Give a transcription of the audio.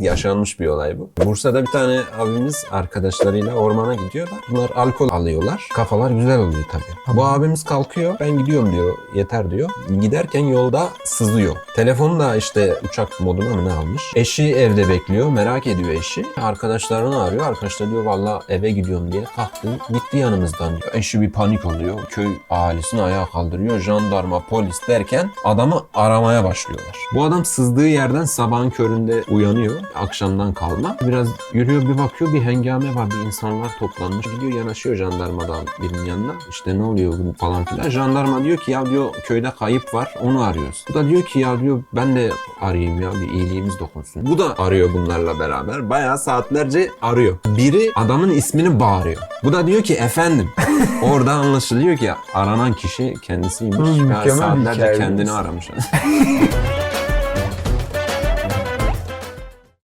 Yaşanmış bir olay bu. Bursa'da bir tane abimiz arkadaşlarıyla ormana gidiyorlar. Bunlar alkol alıyorlar. Kafalar güzel oluyor tabii. Bu abimiz kalkıyor. Ben gidiyorum diyor. Yeter diyor. Giderken yolda sızlıyor. Telefonu da işte uçak moduna mı ne almış. Eşi evde bekliyor. Merak ediyor eşi. Arkadaşlarını arıyor. Arkadaşlar diyor valla eve gidiyorum diye kalktı. Gitti yanımızdan diyor. Eşi bir panik oluyor. Köy ahalisini ayağa kaldırıyor. Jandarma, polis derken adamı aramaya başlıyorlar. Bu adam sızdığı yerden sabahın köründe uyanıyor. Akşamdan kalma. Biraz yürüyor bir bakıyor bir hengame var. Bir insanlar toplanmış. Gidiyor yanaşıyor jandarmadan birinin yanına. İşte ne oluyor falan filan. Jandarma diyor ki ya diyor köyde kayıp var onu arıyoruz. Bu da diyor ki ya diyor ben de arayayım ya bir iyiliğimiz dokunsun. Bu da arıyor bunlarla beraber. Bayağı saatlerce arıyor. Biri adamın ismini bağırıyor. Bu da diyor ki efendim. Orada anlaşılıyor ki aranan kişi kendisiymiş. Hmm, saatlerce kendini aramış.